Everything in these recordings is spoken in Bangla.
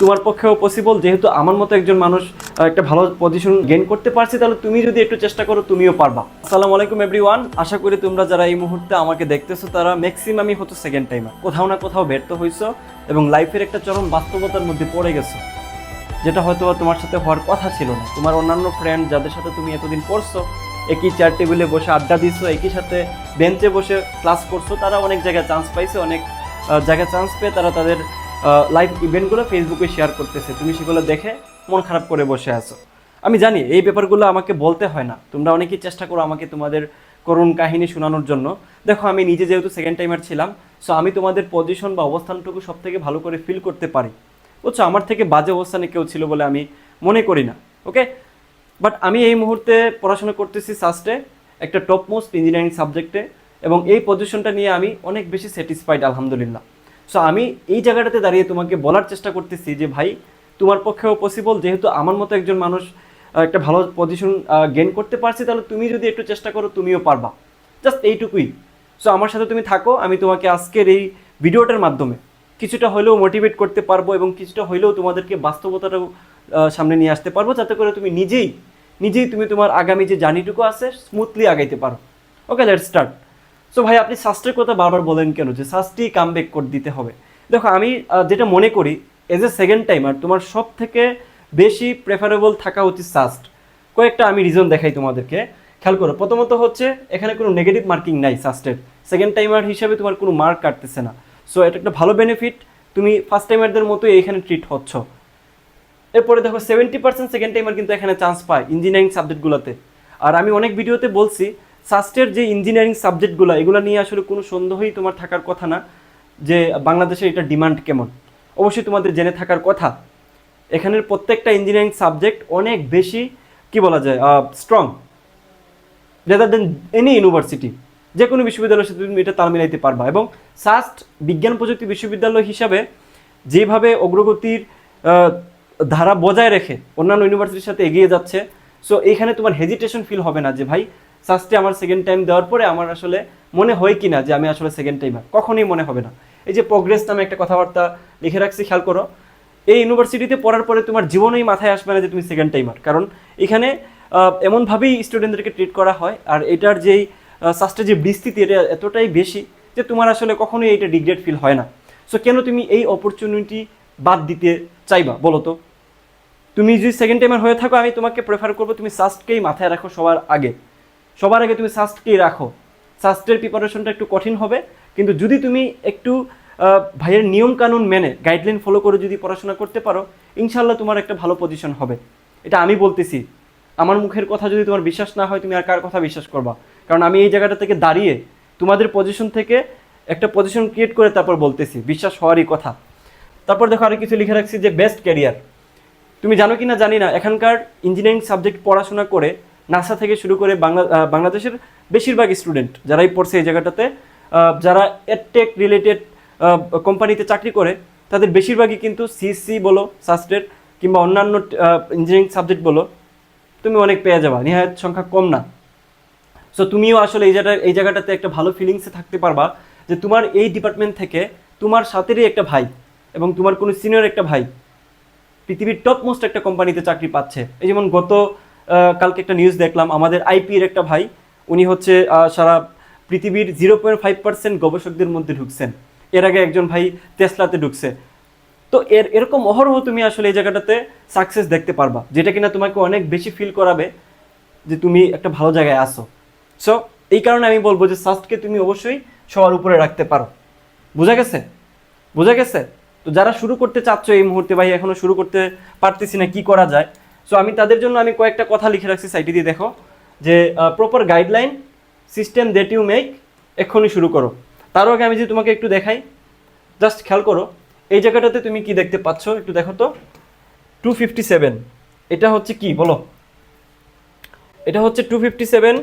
তোমার পক্ষেও পসিবল যেহেতু আমার মতো একজন মানুষ একটা ভালো পজিশন গেইন করতে পারছি, তাহলে তুমি যদি একটু চেষ্টা করো, তুমিও পারবা। আসসালামু আলাইকুম এভরিওয়ান আশা করি তোমরা যারা এই মুহূর্তে আমাকে দেখতেছো, তারা ম্যাক্সিমামই হতো সেকেন্ড টাইমার কোথাও না কোথাও ব্যর্থ হইছো এবং লাইফের একটা চরম বাস্তবতার মধ্যে পড়ে গেছো, যেটা হয়তো তোমার সাথে হওয়ার কথা ছিল না। তোমার অন্যান্য ফ্রেন্ড যাদের সাথে তুমি এতদিন পড়ছো, একই চেয়ার টেবিলে বসে আড্ডা দিছো, একই সাথে বেঞ্চে বসে ক্লাস করছ, তারা অনেক জায়গায় চান্স পাইছে, অনেক জায়গায় চান্স পেয়ে তারা তাদের লাইভ ইভেন্টগুলো ফেসবুকে শেয়ার করতেছে। তুমি সেগুলো দেখে মন খারাপ করে বসে আছো। আমি জানি, এই ব্যাপারগুলো আমাকে বলতে হয় না। তোমরা অনেকেই চেষ্টা করো আমাকে তোমাদের করুণ কাহিনী শোনানোর জন্য। দেখো, আমি নিজে যেহেতু সেকেন্ড টাইমার ছিলাম সো আমি তোমাদের পজিশন বা অবস্থানটুকু সব থেকে ভালো করে ফিল করতে পারি। বুঝছ? আমার থেকে বাজে অবস্থানে কেউ ছিল বলে আমি মনে করি না ওকে বাট আমি এই মুহূর্তে পড়াশোনা করতেছি সাস্টে একটা টপ মোস্ট ইঞ্জিনিয়ারিং সাবজেক্টে এবং এই পজিশনটা নিয়ে আমি অনেক বেশি স্যাটিসফাইড আলহামদুলিল্লাহ। সো আমি এই জায়গাটাতে দাঁড়িয়ে তোমাকে বলার চেষ্টা করতেছি যে, ভাই, তোমার পক্ষেও পসিবল যেহেতু আমার মতো একজন মানুষ একটা ভালো পজিশন গেন করতে পারছি, তাহলে তুমি যদি একটু চেষ্টা করো, তুমিও পারবা। জাস্ট এইটুকুই। সো আমার সাথে তুমি থাকো, আমি তোমাকে আজকের এই ভিডিওটার মাধ্যমে কিছুটা হলেও মোটিভেট করতে পারব এবং কিছুটা হলেও তোমাদেরকে বাস্তবতাটাও সামনে নিয়ে আসতে পারব, যাতে করে তুমি নিজেই নিজেই তুমি তোমার আগামী যে জার্নিটুকু আছে স্মুথলি আগাইতে পারো। ওকে লেট স্টার্ট সো ভাই, আপনি শাস্ত্রের কথা বারবার বলেন কেন? যে শাস্তি কাম ব্যাক করে দিতে হবে। দেখো, আমি যেটা মনে করি এজ এ সেকেন্ড টাইমার তোমার সব থেকে বেশি প্রেফারেবল থাকা উচিত সাস্ট কয়েকটা আমি রিজন দেখাই তোমাদেরকে। খেয়াল করো, প্রথমত হচ্ছে, এখানে কোনো নেগেটিভ মার্কিং নাই সাস্টের সেকেন্ড টাইমার হিসাবে তোমার কোনো মার্ক কাটতেছে না। সো এটা একটা ভালো বেনিফিট তুমি ফার্স্ট টাইমারদের মতোই এখানে ট্রিট হচ্ছ। এরপরে দেখো সেভেন্টি পার্সেন্ট সেকেন্ড টাইমার কিন্তু এখানে চান্স পায় ইঞ্জিনিয়ারিং সাবজেক্টগুলোতে আর আমি অনেক ভিডিওতে বলছি সাস্টের যে ইঞ্জিনিয়ারিং সাবজেক্টগুলো এগুলো নিয়ে আসলে কোনো সন্দেহই তোমার থাকার কথা না যে বাংলাদেশে এটা ডিমান্ড কেমন। অবশ্যই তোমাদের জেনে থাকার কথা। এখানের প্রত্যেকটা ইঞ্জিনিয়ারিং সাবজেক্ট অনেক বেশি, কি বলা যায় strong rather than any university যে কোনো বিশ্ববিদ্যালয়ের সাথে তুমি এটা তাল মিলাইতে পারবা এবং সাস্ট বিজ্ঞান প্রযুক্তি বিশ্ববিদ্যালয় হিসাবে যেভাবে অগ্রগতির ধারা বজায় রেখে অন্যান্য ইউনিভার্সিটির সাথে এগিয়ে যাচ্ছে সো এখানে তোমার হেজিটেশন ফিল হবে না যে ভাই সাস্টে আমার সেকেন্ড টাইম দেওয়ার পরে আমার আসলে মনে হয় কি না যে আমি আসলে সেকেন্ড টাইমার কখনোই মনে হবে না। এই যে প্রোগ্রেস নামে একটা কথাবার্তা লিখে রাখছি, খেয়াল করো। এই ইউনিভার্সিটিতে পড়ার পরে তোমার জীবনেই মাথায় আসবে না যে তুমি সেকেন্ড টাইমার কারণ এখানে এমনভাবেই স্টুডেন্টদেরকে ট্রিট করা হয়। আর এটার যেই সাস্টের যে বিস্তৃতি, এটা এতটাই বেশি যে তোমার আসলে কখনোই এটা ডিগ্রেড ফিল হয় না। সো কেন তুমি এই অপরচুনিটি বাদ দিতে চাইবা, বলো তো? তুমি যদি সেকেন্ড টাইমার হয়ে থাকো, আমি তোমাকে প্রেফার করব তুমি সাস্টকেই মাথায় রাখো সবার আগে। সবার আগে তুমি সাস্টকেই রাখো। সাস্টের প্রিপারেশনটা একটু কঠিন হবে, কিন্তু যদি তুমি একটু ভাইয়ের নিয়ম কানুন মেনে গাইডলাইন ফলো করে যদি পড়াশোনা করতে পারো ইনশাল্লাহ তোমার একটা ভালো পজিশন হবে। এটা আমি বলতেছি। আমার মুখের কথা যদি তোমার বিশ্বাস না হয়, তুমি আর কার কথা বিশ্বাস করবা? কারণ আমি এই জায়গাটা থেকে দাঁড়িয়ে, তোমাদের পজিশন থেকে একটা পজিশন ক্রিয়েট করে তারপর বলতেছি, বিশ্বাস হওয়ারই কথা। তারপর দেখো আরও কিছু লিখে রাখছি যে বেস্ট ক্যারিয়ার তুমি জানো কি না জানি না, এখানকার ইঞ্জিনিয়ারিং সাবজেক্ট পড়াশোনা করে নাসা থেকে শুরু করে বাংলা বাংলাদেশের বেশিরভাগ স্টুডেন্ট যারাই পড়ছে এই জায়গাটাতে যারা এডটেক রিলেটেড কোম্পানিতে চাকরি করে, তাদের বেশিরভাগই কিন্তু সিসি বলো সাস্টের কিংবা অন্যান্য ইঞ্জিনিয়ারিং সাবজেক্ট বলো, তুমি অনেক পেয়ে যাবা। নিহায়ত সংখ্যা কম না। সো তুমিও আসলে এই জায়গাটা এই জায়গাটাতে একটা ভালো ফিলিংসে থাকতে পারবা যে তোমার এই ডিপার্টমেন্ট থেকে তোমার সাথেরই একটা ভাই এবং তোমার কোনো সিনিয়র একটা ভাই পৃথিবীর টপ মোস্ট একটা কোম্পানিতে চাকরি পাচ্ছে। এই যেমন গত কালকে একটা নিউজ দেখলাম। আমাদের আইপির একটা ভাই, উনি হচ্ছে সারা পৃথিবীর জিরো পয়েন্ট ফাইভ পার্সেন্ট গবেষকদের মধ্যে ঢুকছেন। এর আগে একজন ভাই তেসলাতে ঢুকছে। তো এর, এরকম অহরহ তুমি আসলে এই জায়গাটাতে সাকসেস দেখতে পারবা, যেটা কিনা তোমাকে অনেক বেশি ফিল করাবে যে তুমি একটা ভালো জায়গায় আসো সো এই কারণে আমি বলব যে সাস্টকে তুমি অবশ্যই সবার উপরে রাখতে পারো। বোঝা গেছে? বোঝা গেছে? তো যারা শুরু করতে চাচ্ছ এই মুহূর্তে ভাই, এখনও শুরু করতে পারতেছি না কি করা যায় সো আমি তাদের জন্য আমি কয়েকটা কথা লিখে রাখছি সাইটে দিয়ে দেখো। যে proper guideline system that you make এক্ষুনি শুরু করো। তারও আগে আমি যদি তোমাকে একটু দেখাই জাস্ট খেয়াল করো, এই জায়গাটাতে তুমি কি দেখতে পাচ্ছ? একটু দেখো তো। টু ফিফটি সেভেন এটা হচ্ছে কি? বলো। এটা হচ্ছে two fifty seven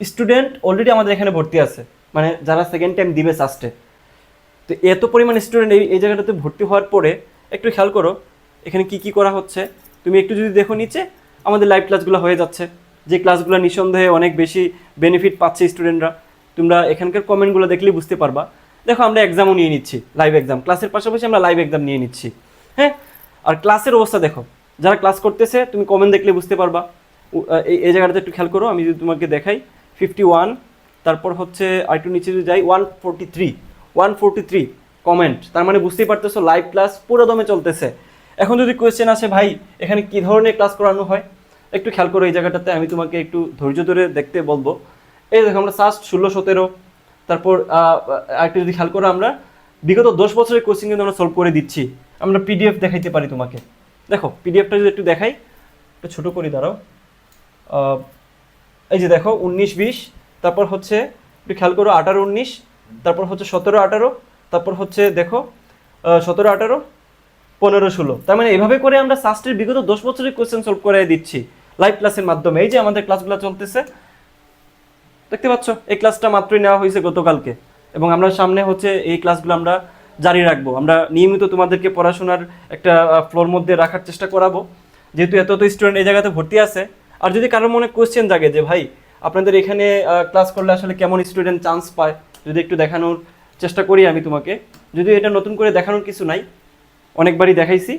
student already আমাদের এখানে ভর্তি আছে। মানে যারা সেকেন্ড টাইম দিবে সাস্টে তো এত পরিমাণ স্টুডেন্ট এই এই জায়গাটাতে ভর্তি হওয়ার পরে একটু খেয়াল করো, এখানে কি কি করা হচ্ছে? তুমি একটু যদি দেখো নিচে, আমাদের লাইভ ক্লাসগুলো হয়ে যাচ্ছে। যে ক্লাসগুলো নিঃসন্দেহে অনেক বেশি বেনিফিট পাচ্ছে স্টুডেন্টরা তোমরা এখানকার কমেন্টগুলো দেখলেই বুঝতে পারবা। দেখো, আমরা এক্সামও নিয়ে নিচ্ছি লাইভ এক্সাম ক্লাসের পাশাপাশি আমরা লাইভ এক্সাম নিয়ে নিচ্ছি। হ্যাঁ? আর ক্লাসের অবস্থা দেখো। যারা ক্লাস করতেছে, তুমি কমেন্ট দেখলে বুঝতে পারবা। এই জায়গাটাতে একটু খেয়াল করো, আমি যদি তোমাকে দেখাই। ফিফটি ওয়ান তারপর হচ্ছে আর একটু নিচে যদি যাই one forty three one forty three comment তার মানে বুঝতেই পারতেছো লাইভ ক্লাস পুরো দমে চলতেছে। এখন যদি কোয়েশ্চেন আসে, ভাই, এখানে কি ধরনের ক্লাস করানো হয়? একটু খেয়াল করো এই জায়গাটাতে, আমি তোমাকে একটু ধৈর্য ধরে দেখতে বলব। এই দেখো, আমরা সাস্ট ষোলো, সতেরো, তারপর আরেকটু যদি খেয়াল করো আমরা, বিগত দশ বছরের কোচিং কিন্তু আমরা সলভ করে দিচ্ছি। আমরা পিডিএফ দেখাইতে পারি তোমাকে। দেখো পিডিএফটা যদি একটু দেখাই, একটু ছোটো করি দাঁড়াও। এই যে দেখো, উনিশ, বিশ, তারপর হচ্ছে, একটু খেয়াল করো, আঠারো, উনিশ, তারপর হচ্ছে সতেরো, আঠারো, তারপর হচ্ছে, দেখো সতেরো, আঠারো পনেরো ষোলো। তার মানে এভাবে করে আমরা সাস্টের বিগত দশ বছরের কোয়েশ্চেন সলভ করে দিচ্ছি লাইভ ক্লাসের মাধ্যমে। এই যে আমাদের ক্লাসগুলো চলতেছে, দেখতে পাচ্ছ, এই ক্লাসটা মাত্রই নেওয়া হয়েছে গতকালকে। এবং আমরা সামনে হচ্ছে এই ক্লাসগুলো আমরা জারি রাখব। আমরা নিয়মিত তোমাদেরকে পড়াশোনার একটা ফ্লোর মধ্যে রাখার চেষ্টা করাবো। যেহেতু এত তো স্টুডেন্ট এই জায়গাতে ভর্তি আছে, আর যদি কারোর মনে কোয়েশ্চেন জাগে যে, ভাই, আপনাদের এখানে ক্লাস করলে আসলে কেমন স্টুডেন্ট চান্স পায়? যদি একটু দেখানোর চেষ্টা করি আমি তোমাকে। যদি এটা নতুন করে দেখানোর কিছু নাই অনেকবারই দেখাইছি।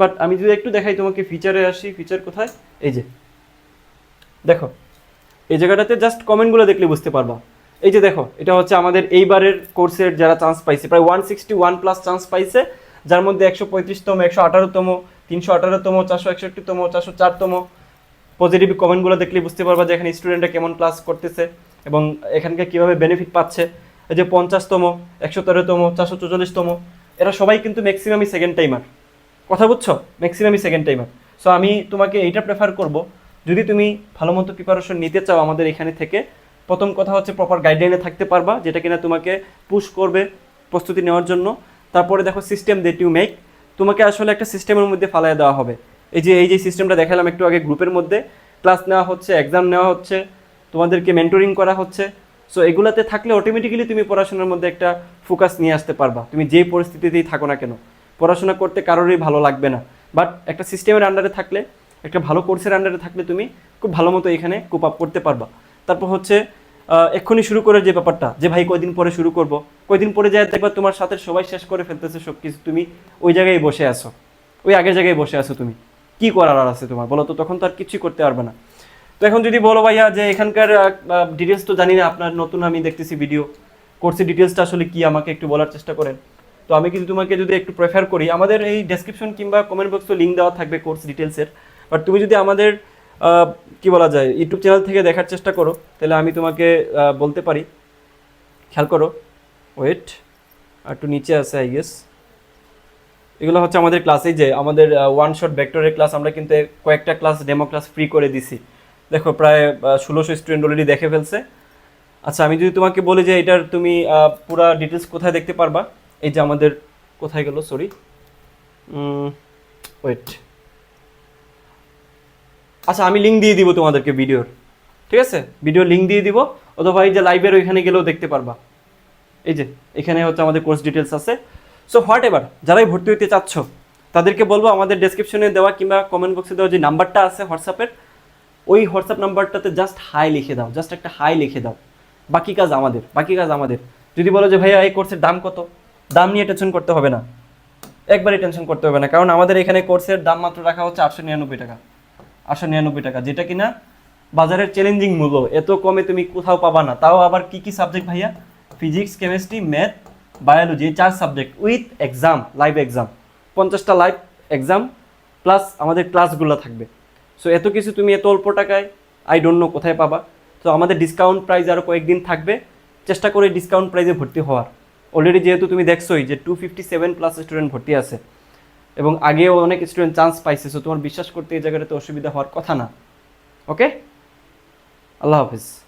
বাট আমি যদি একটু দেখাই তোমাকে ফিচারে আসি ফিচার কোথায়? এই যে। দেখো, এই জায়গাটাতে জাস্ট কমেন্টগুলো দেখলে বুঝতে পারবা। এই যে দেখো, এটা হচ্ছে আমাদের এইবারের কোর্সের যারা চান্স পাইছে, প্রায় one sixty one plus chance পাইছে। যার মধ্যে একশো পঁয়ত্রিশতম, একশো আঠারোতম, তিনশো আঠারোতম, চারশো একষট্টিতম, চারশো চারতম। পজিটিভ কমেন্টগুলো দেখলে বুঝতে পারবা যে এখানে স্টুডেন্টরা কেমন ক্লাস করতেছে এবং এখানকার কীভাবে বেনিফিট পাচ্ছে। এই যে পঞ্চাশতম, একশো তেরোতম, চারশো চৌচল্লিশতম এরা সবাই কিন্তু ম্যাক্সিমামই সেকেন্ড টাইমার কথা বুঝছ? ম্যাক্সিমামই সেকেন্ড টাইমার সো আমি তোমাকে এইটা প্রেফার করব, যদি তুমি ভালো মতো প্রিপারেশন নিতে চাও আমাদের এখানে থেকে, প্রথম কথা হচ্ছে প্রপার গাইডলাইনে থাকতে পারবা, যেটা কিনা তোমাকে পুশ করবে প্রস্তুতি নেওয়ার জন্য। তারপরে দেখো সিস্টেম দ্যাট ইউ মেক তোমাকে আসলে একটা সিস্টেমের মধ্যে ফালাই দেওয়া হবে। এই যে এই যে সিস্টেমটা দেখালাম একটু আগে গ্রুপের মধ্যে ক্লাস নেওয়া হচ্ছে এক্সাম নেওয়া হচ্ছে, তোমাদেরকে মেন্টরিং করা হচ্ছে। সো এগুলাতে থাকলে অটোমেটিক্যালি তুমি পড়াশোনার মধ্যে একটা ফোকাস নিয়ে আসতে পারবা। তুমি যে পরিস্থিতিতেই থাকো না কেন। পড়াশোনা করতে কারোরই ভালো লাগবে না। বাট একটা সিস্টেমের আন্ডারে থাকলে, একটা ভালো কোর্সের আন্ডারে থাকলে তুমি খুব ভালো মতো এখানে কোপ আপ করতে পারবা। তারপর হচ্ছে এক্ষুনি শুরু করে যে ব্যাপারটা, যে ভাই কয়দিন পরে শুরু করব, কয়দিন পরে যায় দেখবা তোমার সাথে সবাই শেষ করে ফেলতেছে সব কিছু তুমি ওই জায়গায় বসে আছো। ওই আগের জায়গায় বসে আছো তুমি। কি করার আর আছে তোমার? বলো তো, তখন তো আর কিছুই করতে পারবে না। তো এখন যদি বলো ভাইয়া যে এখানকার ডিটেলস তো জানি না, আপনার নতুন আমি দেখতেছি ভিডিও কোর্সের ডিটেলসটা আসলে কি, আমাকে একটু বলার চেষ্টা করেন। তো আমি কিন্তু তোমাকে যদি একটু প্রেফার করি, আমাদের এই ডেসক্রিপশন কিংবা কমেন্ট বক্সে লিঙ্ক দেওয়া থাকবে কোর্স ডিটেলসের বাট তুমি যদি আমাদের কি বলা যায় ইউটিউব চ্যানেল থেকে দেখার চেষ্টা করো, তাহলে আমি তোমাকে বলতে পারি। খেয়াল করো। ওয়েট একটু নিচে আছে আই গেস এগুলো হচ্ছে আমাদের ক্লাসেই যে, আমাদের ওয়ান শট ভেক্টরের ক্লাস আমরা কিন্তু কয়েকটা ক্লাস ডেমো ক্লাস ফ্রি করে দিছি। দেখো, প্রায় ষোলোশো স্টুডেন্ট অলরেডি দেখে ফেলছে। আচ্ছা আমি যদি তোমাকে বলি যে এটার তুমি পুরা ডিটেলস কোথায় দেখতে পারবা? এই যে আমাদের কোথায় গেল সরি ওয়েট আচ্ছা আমি লিঙ্ক দিয়ে দিব তোমাদেরকে ভিডিওর ঠিক আছে? ভিডিও লিঙ্ক দিয়ে দিব, অথবা এই যে লাইভের ওইখানে গেলেও দেখতে পারবা। এই যে, এখানে হচ্ছে আমাদের কোর্স ডিটেলস আছে। সো হোয়াট এভার যারাই ভর্তি হতে চাচ্ছ, তাদেরকে বলব আমাদের ডেসক্রিপশনে দেওয়া কিংবা কমেন্ট বক্সে দেওয়া যে নাম্বারটা আছে হোয়াটসঅ্যাপের ওই হোয়াটসঅ্যাপ নাম্বারটাতে জাস্ট হাই লিখে দাও জাস্ট একটা হাই লিখে দাও। বাকি কাজ আমাদের, বাকি কাজ আমাদের। যদি বলো যে, ভাইয়া, এই কোর্সের দাম কত? দাম নিয়ে টেনশন করতে হবে না। একবারই টেনশন করতে হবে না, কারণ আমাদের এখানে কোর্সের দাম মাত্র রাখা হচ্ছে আটশো নিরানব্বই টাকা। আটশো নিরানব্বই টাকা, যেটা কিনা বাজারের চ্যালেঞ্জিং মূল্য। এত কমে তুমি কোথাও পাবা না। তাও আবার কি কি সাবজেক্ট ভাইয়া? ফিজিক্স কেমিস্ট্রি ম্যাথ বায়োলজি এই চার subject with exam live exam পঞ্চাশটা লাইভ এক্সাম প্লাস আমাদের ক্লাসগুলো থাকবে। সো এত কিছু তুমি এত অল্প টাকায় আই ডোন্ট নো কোথায় পাবা। তো আমাদের ডিসকাউন্ট প্রাইস আরও কয়েকদিন থাকবে। চেষ্টা করে ডিসকাউন্ট প্রাইজে ভর্তি হওয়ার। অলরেডি যেহেতু তুমি দেখছোই যে two fifty seven plus student ভর্তি আছে। এবং আগেও অনেক স্টুডেন্ট চান্স পাইছে। সো তোমার বিশ্বাস করতে এই জায়গাটাতে অসুবিধা হওয়ার কথা না। ওকে আল্লাহ হাফিজ।